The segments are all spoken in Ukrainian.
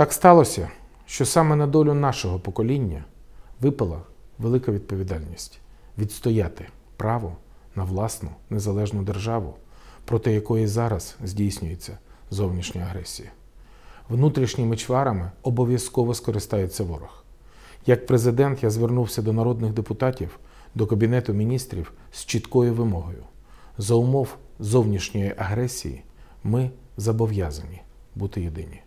Так сталося, що саме на долю нашого покоління випала велика відповідальність відстояти право на власну незалежну державу, проти якої зараз здійснюється зовнішня агресія. Внутрішніми чварами обов'язково скористається ворог. Як президент я звернувся до народних депутатів, до Кабінету міністрів з чіткою вимогою. За умов зовнішньої агресії ми зобов'язані бути єдині.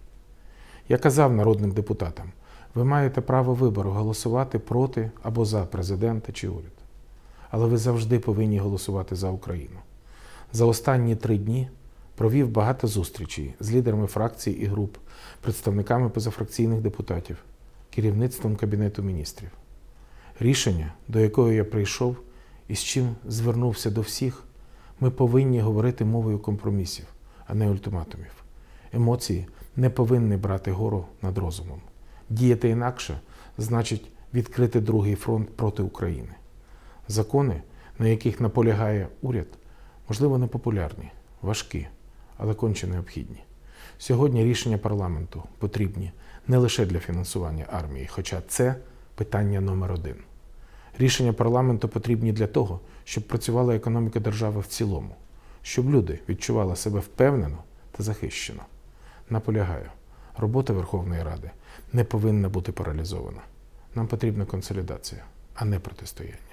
Я казав народним депутатам, ви маєте право вибору голосувати проти або за президента чи уряд. Але ви завжди повинні голосувати за Україну. За останні три дні провів багато зустрічей з лідерами фракцій і груп, представниками позафракційних депутатів, керівництвом Кабінету міністрів. Рішення, до якого я прийшов і з чим звернувся до всіх, ми повинні говорити мовою компромісів, а не ультиматумів. Емоції не повинні брати гору над розумом. Діяти інакше значить відкрити другий фронт проти України. Закони, на яких наполягає уряд, можливо, непопулярні, важкі, але конче необхідні. Сьогодні рішення парламенту потрібні не лише для фінансування армії, хоча це питання номер один. Рішення парламенту потрібні для того, щоб працювала економіка держави в цілому, щоб люди відчували себе впевнено та захищено. Наполягаю, робота Верховної Ради не повинна бути паралізована. Нам потрібна консолідація, а не протистояння.